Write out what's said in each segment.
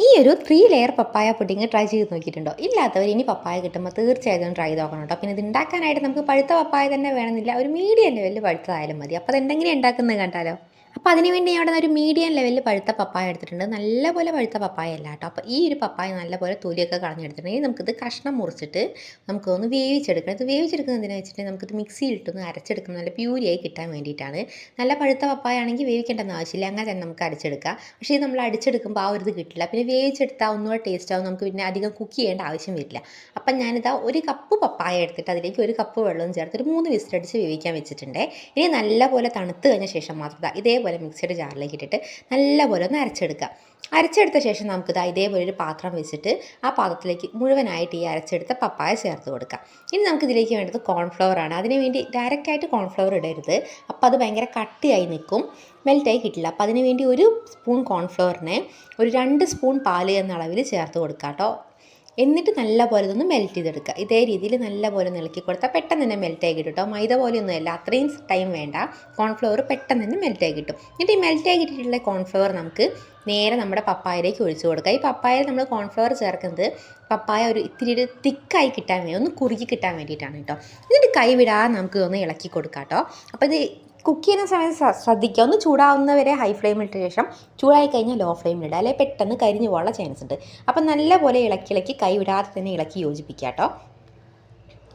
ഈ ഒരു three layer papaya pudding try ചെയ്ത് നോക്കിയിട്ടുണ്ടോ? ഇല്ലാത്തവർ ഇനി പപ്പായ കിട്ടുമ്പോൾ തീർച്ചയായിട്ടും ട്രൈ നോക്കണം കേട്ടോ പിന്നെ ഇത് ഉണ്ടാക്കാനായിട്ട് നമുക്ക് പഴുത്ത പപ്പായ തന്നെ വേണമെന്നില്ല. ഒരു മീഡിയം ലെവലിൽ പഴുത്തതായാലും മതി. അപ്പോൾ അതെന്തെങ്കിലും ഉണ്ടാക്കുന്നത് കണ്ടാലോ? അപ്പോൾ അതിനുവേണ്ടി ഞാൻ അവിടെ ഒരു മീഡിയം ലെവലിൽ പഴുത്ത പപ്പായ എടുത്തിട്ടുണ്ട്. നല്ലപോലെ പഴുത്ത പപ്പായ അല്ല കേട്ടോ. അപ്പോൾ ഈ ഒരു പപ്പായ നല്ലപോലെ തൊലിയൊക്കെ കളഞ്ഞെടുത്തിട്ടുണ്ടെങ്കിൽ നമുക്കിത് കഷ്ണം മുറിച്ചിട്ട് നമുക്കൊന്ന് വേവിച്ചെടുക്കണം. ഇത് വേവിച്ചെടുക്കുന്നതിന് വെച്ചിട്ട് നമുക്കിത് മിക്സിയിലിട്ടൊന്ന് അരച്ചെടുക്കുന്ന നല്ല പ്യൂരിയായി കിട്ടാൻ വേണ്ടിയിട്ടാണ്. നല്ല പഴുത്ത പപ്പായ ആണെങ്കിൽ വേവിക്കേണ്ടെന്ന് ആവശ്യമില്ല. അങ്ങനെ തന്നെ നമുക്ക് അടിച്ചെടുക്കാം പക്ഷേ ഇത് നമ്മൾ അടിച്ചെടുക്കുമ്പോൾ ആ ഒരു ഇത് കിട്ടില്ല. പിന്നെ വേവിച്ചെടുത്താൽ ഒന്നുകൂടെ ടേസ്റ്റ് ആവും. നമുക്ക് പിന്നെ അധികം കുക്ക് ചെയ്യേണ്ട ആവശ്യം വരില്ല. അപ്പം ഞാനിതാ ഒരു കപ്പ് പപ്പായ എടുത്തിട്ട് അതിലേക്ക് ഒരു കപ്പ് വെള്ളവും ചേർത്ത് ഒരു മൂന്ന് വിസിലടിച്ച് വേവിക്കാൻ വെച്ചിട്ടുണ്ട്. ഇനി നല്ലപോലെ തണുത്ത് കഴിഞ്ഞ ശേഷം മാത്രം ദാ ഇതേപോലെ മിക്സിയുടെ ജാറിലേക്ക് ഇട്ടിട്ട് നല്ലപോലെ ഒന്ന് അരച്ചെടുക്കുക. അരച്ചെടുത്ത ശേഷം നമുക്കിത് ഇതേപോലെ ഒരു പാത്രം വെച്ചിട്ട് ആ പാത്രത്തിലേക്ക് മുഴുവനായിട്ട് ഈ അരച്ചെടുത്ത പപ്പായ ചേർത്ത് കൊടുക്കാം ഇനി നമുക്ക് ഇതിലേക്ക് വേണ്ടത് കോൺഫ്ലവർ ആണ്. അതിന് വേണ്ടി ഡയറക്റ്റായിട്ട് കോൺഫ്ലവർ ഇടരുത്. അപ്പോൾ അത് ഭയങ്കര കട്ടിയായി നിൽക്കും. മെൽറ്റായി കിട്ടില്ല. അപ്പോൾ അതിന് വേണ്ടി ഒരു സ്പൂൺ കോൺഫ്ലവറിനെ ഒരു രണ്ട് സ്പൂൺ പാൽ എന്ന അളവിൽ ചേർത്ത് കൊടുക്കാം കേട്ടോ എന്നിട്ട് നല്ല പോലെ ഇതൊന്ന് മെൽറ്റ് ചെയ്തെടുക്കുക. ഇതേ രീതിയിൽ നല്ല പോലെ ഒന്ന് ഇളക്കി കൊടുത്താൽ പെട്ടെന്ന് തന്നെ മെൽറ്റ് ആയി കിട്ടും കേട്ടോ മൈദ അല്ല. അത്രയും ടൈം വേണ്ട. കോൺഫ്ലവർ പെട്ടെന്ന് തന്നെ മെൽറ്റ് ആയി കിട്ടും. എന്നിട്ട് ഈ മെൽറ്റായി കിട്ടിയിട്ടുള്ള കോൺഫ്ലവർ നമുക്ക് നേരെ നമ്മുടെ പപ്പായയിലേക്ക് ഒഴിച്ചു കൊടുക്കുക ഈ പപ്പായയിൽ നമ്മൾ കോൺഫ്ലവർ ചേർക്കുന്നത് പപ്പായ ഒരു ഇത്തിരി തിക്കായി കിട്ടാൻ വേണ്ടി ഒന്ന് കുറുകി കിട്ടാൻ വേണ്ടിയിട്ടാണ് കേട്ടോ എന്നിട്ട് കൈ വിടാതെ നമുക്ക് ഒന്ന് ഇളക്കി കൊടുക്കാം കേട്ടോ അപ്പോൾ ഇത് കുക്ക് ചെയ്യുന്ന സമയത്ത് ശ്ര- ശ്രദ്ധിക്കുക. ഒന്ന് ചൂടാവുന്നവരെ ഹൈ ഫ്ലെയിമിലിട്ട ശേഷം ചൂടായി കഴിഞ്ഞാൽ ലോ ഫ്ലെയിമിലിടുക അല്ലെങ്കിൽ പെട്ടെന്ന് കരിഞ്ഞു പോകാനുള്ള ചാൻസ് ഉണ്ട്. അപ്പം നല്ലപോലെ ഇളക്കി ഇളക്കി കൈ വിടാതെ തന്നെ ഇളക്കി യോജിപ്പിക്കുക കേട്ടോ.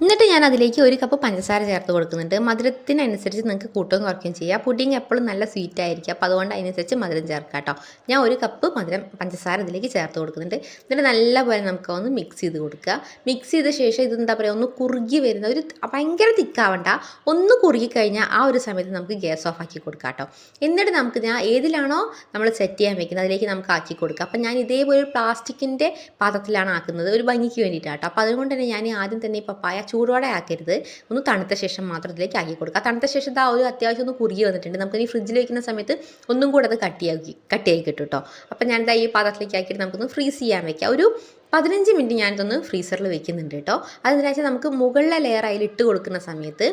എന്നിട്ട് ഞാൻ അതിലേക്ക് ഒരു കപ്പ് പഞ്ചസാര ചേർത്ത് കൊടുക്കുന്നുണ്ട്. മധുരത്തിനനുസരിച്ച് നിങ്ങൾക്ക് കൂട്ടുകയും കുറയ്ക്കുകയും ചെയ്യാം. പുഡിങ് എപ്പോഴും നല്ല സ്വീറ്റ് ആയിരിക്കും. അപ്പോൾ അതുകൊണ്ട് അതിനനുസരിച്ച് മധുരം ചേർക്കാം കേട്ടോ. ഞാൻ ഒരു കപ്പ് മധുരം പഞ്ചസാര ഇതിലേക്ക് ചേർത്ത് കൊടുക്കുന്നുണ്ട്. എന്നിട്ട് നല്ലപോലെ നമുക്ക് ഒന്ന് മിക്സ് ചെയ്ത് കൊടുക്കുക. മിക്സ് ചെയ്ത ശേഷം ഇത് എന്താ പറയുക ഒന്ന് കുറുകി വരുന്ന ഒരു ഭയങ്കര തിക്കാവണ്ട. ഒന്ന് കുറുകി കഴിഞ്ഞാൽ ആ ഒരു സമയത്ത് നമുക്ക് ഗ്യാസ് ഓഫ് ആക്കി കൊടുക്കാം കേട്ടോ. എന്നിട്ട് നമുക്ക് ഞാൻ ഏതിലാണോ നമ്മൾ സെറ്റ് ചെയ്യാൻ വെക്കുന്നത് അതിലേക്ക് നമുക്ക് ആക്കി കൊടുക്കുക അപ്പം ഞാൻ ഇതേപോലെ പ്ലാസ്റ്റിക്കിന്റെ പാത്രത്തിലാണ് ആക്കുന്നത്. ഒരു ഭംഗിക്ക് വേണ്ടിയിട്ടാണ് കേട്ടോ. അപ്പോൾ അതുകൊണ്ട് തന്നെ ഞാൻ ആദ്യം തന്നെ ഈ പപ്പായ ചൂടോടെ ആക്കരുത്. ഒന്ന് തണുത്ത ശേഷം മാത്രം ഇതിലേക്ക് ആക്കി കൊടുക്കുക. തണുത്ത ശേഷം ആ ഒരു അത്യാവശ്യം ഒന്ന് കുറുകി വന്നിട്ടുണ്ട്. നമുക്ക് ഈ ഫ്രിഡ്ജിൽ വെക്കുന്ന സമയത്ത് ഒന്നും കൂടെ അത് കട്ടിയാക്കി കട്ടിയായി കിട്ടും കേട്ടോ അപ്പം ഞാനിതാ ഈ പാത്രത്തിലേക്ക് ആക്കിയിട്ട് നമുക്കൊന്ന് ഫ്രീസ് ചെയ്യാൻ വെക്കാം. ഒരു പതിനഞ്ച് മിനിറ്റ് ഞാനിതൊന്ന് ഫ്രീസറിൽ വെക്കുന്നുണ്ട് കേട്ടോ. അതെന്താ വെച്ചാൽ നമുക്ക് മുകളിലെ ലെയർ അതിൽ ഇട്ട് കൊടുക്കുന്ന സമയത്ത്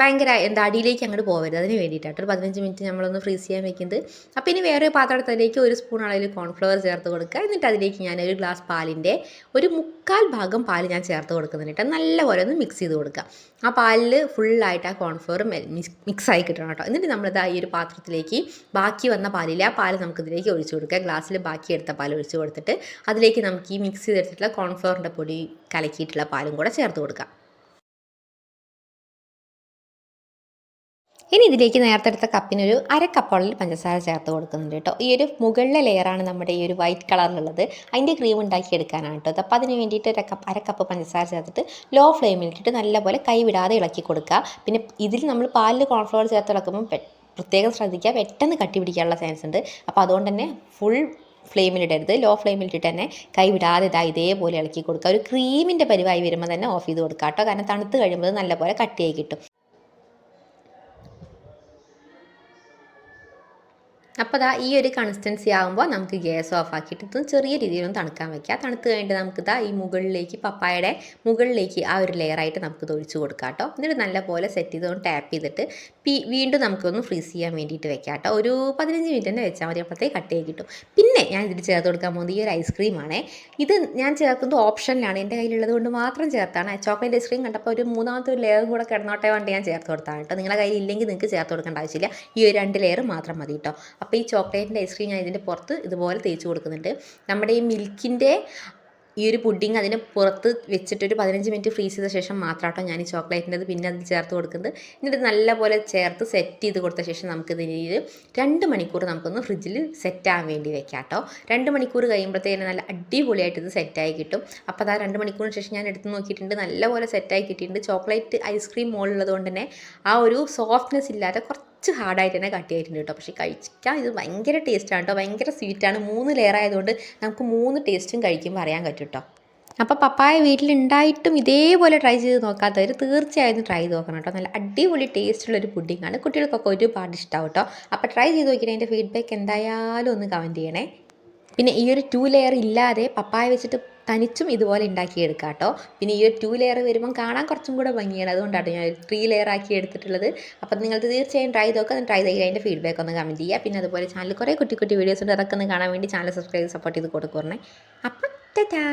ഭയങ്കര എന്താ അടിയിലേക്ക് അങ്ങോട്ട് പോകരുത് അതിന് വേണ്ടിയിട്ടാണ് ഒരു പതിനഞ്ച് മിനിറ്റ് നമ്മളൊന്ന് ഫ്രീസ് ചെയ്യാൻ വെക്കുന്നത്. അപ്പോൾ ഇനി വേറെ പാത്രത്തിലേക്ക് ഒരു സ്പൂൺ അളവിൽ കോൺഫ്ലവർ ചേർത്ത് കൊടുക്കുക. എന്നിട്ട് അതിലേക്ക് ഞാൻ ഒരു ഗ്ലാസ് പാലിന്റെ ഒരു മുക്കാൽ ഭാഗം പാൽ ഞാൻ ചേർത്ത് കൊടുക്കുന്നുണ്ട് കേട്ടോ. നല്ലപോലെ ഒന്ന് മിക്സ് ചെയ്ത് കൊടുക്കുക. ആ പാലിൽ ഫുള്ളായിട്ട് ആ കോൺഫ്ലവർ മിക്സ് ആയി കിട്ടണം കേട്ടോ. എന്നിട്ട് നമ്മളിത് ഈ ഒരു പാത്രത്തിലേക്ക് ബാക്കി വന്ന പാലിൽ ആ പാൽ നമുക്കിതിലേക്ക് ഒഴിച്ചു കൊടുക്കുക. ഗ്ലാസ്സിൽ ബാക്കി എടുത്ത പാൽ ഒഴിച്ചു കൊടുത്തിട്ട് അതിലേക്ക് നമുക്ക് ഈ മിക്സ് ചെയ്തെടുത്തിട്ടുള്ള കോൺഫ്ലോറിന്റെ പൊടി കലക്കിയിട്ടുള്ള പാലും കൂടെ ചേർത്ത് കൊടുക്കാം. ഇനി ഇതിലേക്ക് നേരത്തെ എടുത്ത കപ്പിനൊരു അര കപ്പോളിൽ പഞ്ചസാര ചേർത്ത് കൊടുക്കുന്നുണ്ട് കേട്ടോ. ഈ ഒരു മുകളിലെ ലെയറാണ് നമ്മുടെ ഈ ഒരു വൈറ്റ് കളറിലുള്ളത് അതിന്റെ ക്രീം ഉണ്ടാക്കി എടുക്കാനാണ് കേട്ടോ. അപ്പോൾ അതിന് വേണ്ടിയിട്ട് ഒരു കപ്പ് അര കപ്പ് പഞ്ചസാര ചേർത്തിട്ട് ലോ ഫ്ലെയിമിൽ ഇട്ടിട്ട് നല്ലപോലെ കൈവിടാതെ ഇളക്കി കൊടുക്കുക. പിന്നെ ഇതിൽ നമ്മൾ പാലിൽ കോൺഫ്ലോർ ചേർത്ത് ഇളക്കുമ്പോൾ പ്രത്യേകം ശ്രദ്ധിക്കുക. പെട്ടെന്ന് കട്ടി പിടിക്കാനുള്ള ചാൻസ് ഉണ്ട്. അപ്പോൾ അതുകൊണ്ട് തന്നെ ഫുൾ ഫ്ലെയിമിലിടരുത് ലോ ഫ്ലെയിമിലിട്ടിട്ട് തന്നെ കൈ വിടാതെ ഇതാ ഇതേപോലെ ഇളക്കി കൊടുക്കുക. ഒരു ക്രീമിന്റെ പരിവായി വരുമ്പോൾ തന്നെ ഓഫ് ചെയ്ത് കൊടുക്കുക കേട്ടോ. കാരണം തണുത്ത് കഴിയുമ്പോൾ നല്ലപോലെ കട്ടിയായി കിട്ടും. അപ്പോൾ ദാ ഈ ഒരു കൺസിസ്റ്റൻസി ആകുമ്പോൾ നമുക്ക് ഗ്യാസ് ഓഫ് ആക്കിയിട്ട് ഇതും ചെറിയ രീതിയിലൊന്നും തണുക്കാൻ വെക്കാം. തണുത്ത് കഴിഞ്ഞിട്ട് നമുക്ക് ദാ ഈ മുകളിലേക്ക് പപ്പായയുടെ മുകളിലേക്ക് ആ ഒരു ലെയറായിട്ട് നമുക്ക് ഒഴിച്ച് കൊടുക്കാം കേട്ടോ എന്നിട്ട് നല്ലപോലെ സെറ്റ് ചെയ്തുകൊണ്ട് ടാപ്പ് ചെയ്തിട്ട് വീണ്ടും നമുക്കൊന്ന് ഫ്രീസ് ചെയ്യാൻ വേണ്ടിയിട്ട് വെക്കാം കേട്ടോ ഒരു പതിനഞ്ച് മിനിറ്റ് തന്നെ വെച്ചാൽ മതി. അപ്പോഴത്തേക്ക് കട്ട് ചെയ്ത് കിട്ടും. പിന്നെ ഞാൻ ഇതിൽ ചേർത്ത് കൊടുക്കാൻ പോകുന്നത് ഈ ഒരു ഐസ്ക്രീമാണേ ഇത് ഞാൻ ചേർക്കുന്നത് ഓപ്ഷനിലാണ് എന്റെ കയ്യിലുള്ളത് കൊണ്ട് മാത്രം ചേർത്താണ്. ചോക്ലേറ്റ് ഐസ്ക്രീം കണ്ടപ്പോൾ ഒരു മൂന്നാമത്തെ ഒരു ലെയറും കൂടെ കിടന്നോട്ടെ വേണ്ടി ഞാൻ ചേർത്ത് കൊടുത്താണ് കേട്ടോ നിങ്ങളുടെ കയ്യിൽ ഇല്ലെങ്കിൽ നിങ്ങൾക്ക് ചേർത്ത് കൊടുക്കേണ്ട ആവശ്യമില്ല. ഈ ഒരു രണ്ട് ലെയർ മാത്രം മതി കേട്ടോ അപ്പോൾ ഈ ചോക്ലേറ്റിന്റെ ഐസ്ക്രീം ഞാൻ ഇതിന്റെ പുറത്ത് ഇതുപോലെ തേച്ച് കൊടുക്കുന്നുണ്ട്. നമ്മുടെ ഈ മിൽക്കിന്റെ ഈ ഒരു പുഡിങ് അതിന് പുറത്ത് വെച്ചിട്ട് ഒരു പതിനഞ്ച് മിനിറ്റ് ഫ്രീസ് ചെയ്ത ശേഷം മാത്രമാട്ടോ ഞാൻ ഈ ചോക്ലേറ്റിന്റെ പിന്നെ അത് ചേർത്ത് കൊടുക്കുന്നത്. എന്നിട്ട് നല്ലപോലെ ചേർത്ത് സെറ്റ് ചെയ്ത് കൊടുത്ത ശേഷം നമുക്ക് ഇതിൽ രണ്ട് മണിക്കൂർ നമുക്കൊന്ന് ഫ്രിഡ്ജിൽ സെറ്റ് ആവാൻ വേണ്ടി വെക്കാം കേട്ടോ രണ്ട് മണിക്കൂർ കഴിയുമ്പോഴത്തേന് നല്ല അടിപൊളിയായിട്ട് ഇത് സെറ്റായി കിട്ടും. അപ്പോൾ അതാ രണ്ട് മണിക്കൂറിന് ശേഷം ഞാൻ എടുത്ത് നോക്കിയിട്ടുണ്ട്. നല്ലപോലെ സെറ്റായി കിട്ടിയിട്ടുണ്ട്. ചോക്ലേറ്റ് ഐസ്ക്രീം മോളുള്ളത് കൊണ്ട് തന്നെ ആ ഒരു സോഫ്റ്റ്നെസ് ഇല്ലാതെ കുറച്ച് ഹാർഡായിട്ട് തന്നെ കട്ടിയായിട്ടുണ്ട് കേട്ടോ. പക്ഷേ കഴിക്കാൻ ഇത് ഭയങ്കര ടേസ്റ്റാണ് കേട്ടോ. ഭയങ്കര സ്വീറ്റാണ് മൂന്ന് ലെയർ ആയതുകൊണ്ട് നമുക്ക് മൂന്ന് ടേസ്റ്റും കഴിക്കുമ്പോൾ അറിയാൻ പറ്റും കേട്ടോ. അപ്പോൾ പപ്പായ വീട്ടിലുണ്ടായിട്ടും ഇതേപോലെ ട്രൈ ചെയ്ത് നോക്കാത്തവർ തീർച്ചയായും ട്രൈ ചെയ്ത് നോക്കണം കേട്ടോ. നല്ല അടിപൊളി ടേസ്റ്റുള്ള ഒരു പുഡിങ്ങാണ് കുട്ടികൾക്കൊക്കെ ഒരുപാട് ഇഷ്ടമാവും കേട്ടോ. അപ്പോൾ ട്രൈ ചെയ്ത് നോക്കിയിട്ട് അതിന്റെ ഫീഡ്ബാക്ക് എന്തായാലും ഒന്ന് കമന്റ് ചെയ്യണേ. പിന്നെ ഈ ഒരു ടു ലെയർ ഇല്ലാതെ പപ്പായ വെച്ചിട്ട് തനിച്ചും ഇതുപോലെ ഉണ്ടാക്കിയെടുക്കാം കേട്ടോ. പിന്നെ ഈ ഒരു ടു ലെയർ വരുമ്പം കാണാൻ കുറച്ചും കൂടെ ഭംഗിയാണ്. അതുകൊണ്ടാണ് ഞാൻ ത്രീ ലെയർ ആക്കി എടുത്തിട്ടുള്ളത്. അപ്പം നിങ്ങൾ തീർച്ചയായും ട്രൈ നോക്കുക അത് ട്രൈ ചെയ്ത് അതിന്റെ ഫീഡ്ബാക്ക് ഒന്ന് കമന്റ് ചെയ്യുക. പിന്നെ അതുപോലെ ചാനൽ കുറേ കുട്ടി കുട്ടി വീഡിയോസ് ഉണ്ട്. അതൊക്കെ ഒന്ന് കാണാൻ വേണ്ടി ചാനൽ സബ്സ്ക്രൈബ് സപ്പോർട്ട് ചെയ്ത് കൊടുക്കണേ അപ്പം ടാ